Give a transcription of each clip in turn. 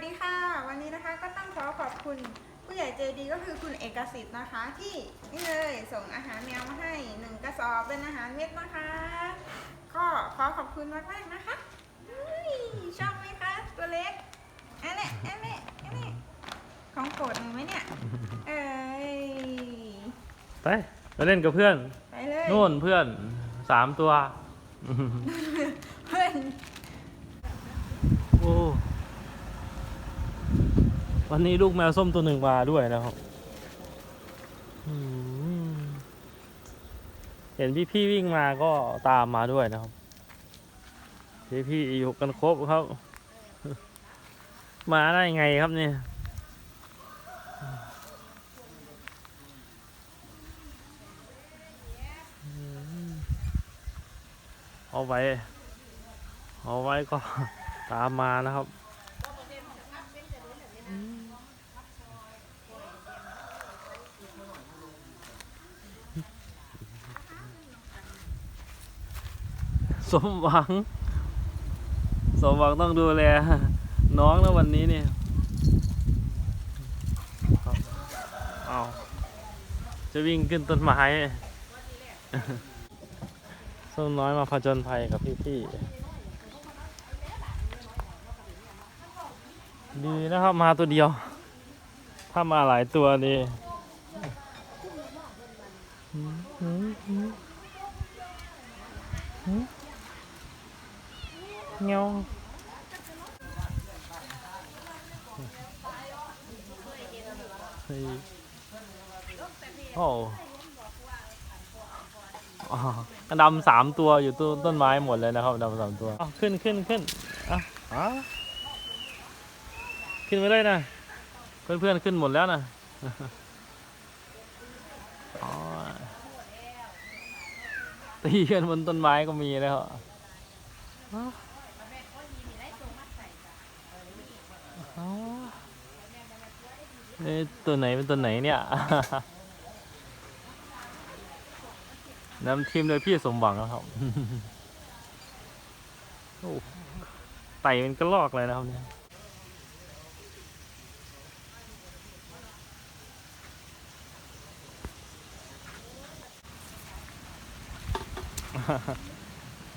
สดีค่ะ วันนี้นะคะก็ต้องขอขอบคุณผู้ใหญ่ใจดีก็คือคุณเอกสิทธิ์นะคะ ที่นี่เลยส่งอาหารแมวมาให้หนึ่งกระสอบเป็นอาหารเม็ดนะคะ ก็ขอขอบคุณมากมากๆนะคะอุ้ยชอบไหมคะตัวเล็กอันนี้อันนี้อันนี้ของโปรดหนูไหมเนี่ยเอ้ยไปไปเล่นกับเพื่อนไปเลยนู่นเพื่อนสามตัวเพื่อนโอ้ วันนี้ลูกแมวส้มตัวหนึ่งมาด้วยนะครับเห็นพี่พี่ๆวิ่งมาก็ตามมาด้วยนะครับ พี่พี่อยู่กันครบครับ มาได้ไงครับเนี่ยเอาไว้ เอาไว้ก็ตามมานะครับ สมหวัง สมหวังต้องดูแล น้องนะวันนี้เนี่ยเอาจะวิ่งขึ้นต้นไม้ส้มน้อยมาผจญภัยกับพี่ๆดีนะครับมาตัวเดียว ถ้ามาหลายตัวนี่หืมหืมหืมหืม เงี้ยวเฮ้ยโอ้อ๋อดำสามตัวอยู่ต้นต้นไม้หมดเลยนะครับดำสามตัวอ้าวขึ้นขึ้นขึ้นอะอะขึ้นไปเลยนะ เพื่อนเพื่อนๆขึ้นหมดแล้วนะอ๋อตีกันบนต้นไม้ก็มีแล้วอ๋ออ๋อ เอ๊ะตัวไหนเป็นตัวไหนเนี่ย นำทีมโดยพี่สมหวังนะครับโอ้ไต่เป็นกระลอกเลยนะครับเนี่ย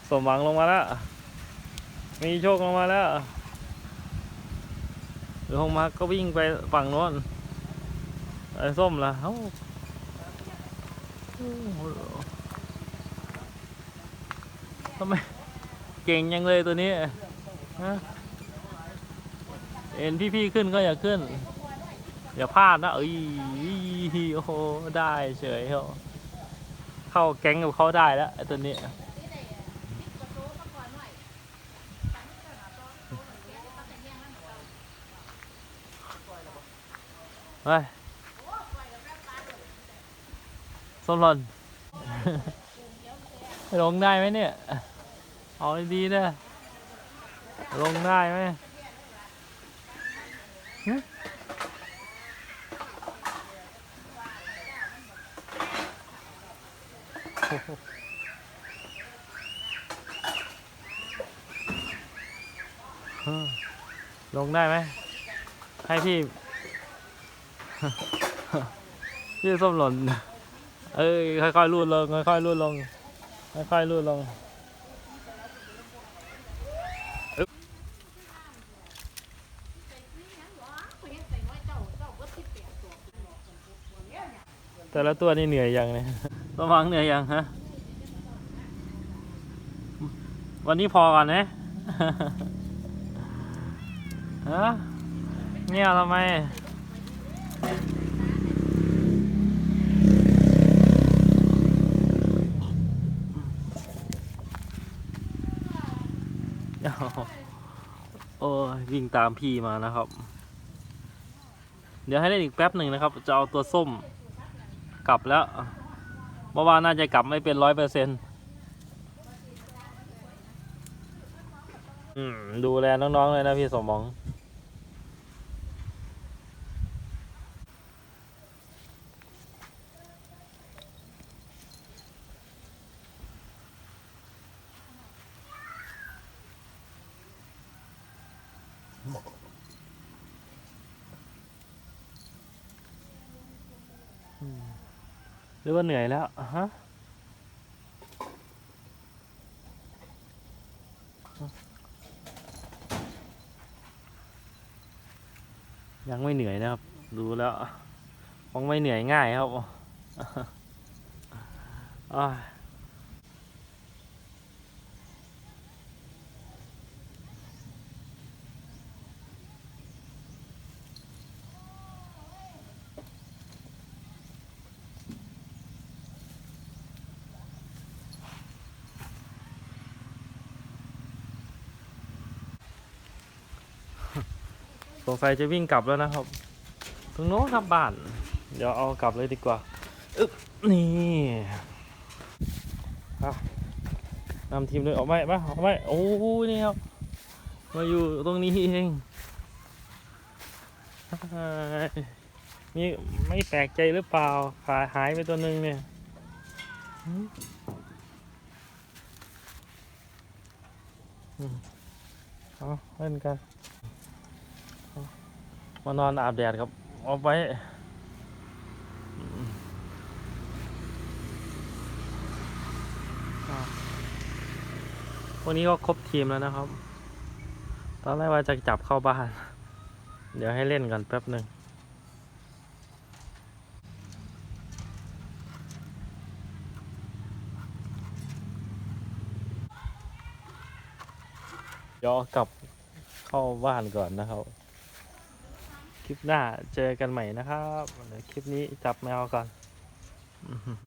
สมหวังลงมาแล้ว มีโชคลงมาแล้ว ลงมาก็วิ่งไปฝั่งโน้นไอ้ส้มล่ะเอ้าทำไมเก่งยังเลยตัวนี้ฮะเอ็นพี่ๆขึ้นก็อย่าขึ้น อย่าพลาดนะเอ้ยโอ้โหได้เฉยเหรอเข้าแก๊งกับเขาได้แล้วไอ้ตัวนี้ เฮ้ยส้มหล่นลงได้ไหมเนี่ย เอาดีๆนะลงได้ไหมลงได้ไหมให้พี่ พี่ส้มหล่น เอ้ยค่อยๆรูดลงค่อยๆรูดลงค่อยๆรูดลงแต่ละตัวนี่เหนื่อยยังเนี่ยระวังเหนื่อยยังฮะ วันนี้พอก่อนนะฮะเงียทำไม โอ้ยวิ่งตามพี่มานะครับ เดี๋ยวให้เล่นอีกแป๊บหนึ่งนะครับ จะเอาตัวส้มกลับแล้วเมื่อวานน่าจะกลับไม่เป็นร้อยเปอร์เซ็นต์ดูแลน้องๆเลยนะพี่สมหมอง หรือว่าเหนื่อยแล้วฮะยังไม่เหนื่อยนะครับ ดูแล้วคงไม่เหนื่อยง่ายครับอ่า สงสัยจะวิ่งกลับแล้วนะครับตรงโน้นครับบ้าน เดี๋ยวเอากลับเลยดีกว่าอึ๊บนี่นำทีมเลยออกไปมาออกไปโอ้นี่ครับ มาอยู่ตรงนี้เองนี่ไม่แปลกใจหรือเปล่าขาหายไปตัวหนึ่งเนี่ยอืมเอาเล่นกัน มานอนอาบแดดครับ เอาไว้วันนี้ก็ครบทีมแล้วนะครับ ตอนแรกว่าจะจับเข้าบ้าน เดี๋ยวให้เล่นก่อนแป๊บหนึ่งเดี๋ยวกลับเข้าบ้านก่อนนะครับ ลิปหน้าเจอกันใหม่นะครับ คลิปนี้จับแมวก่อน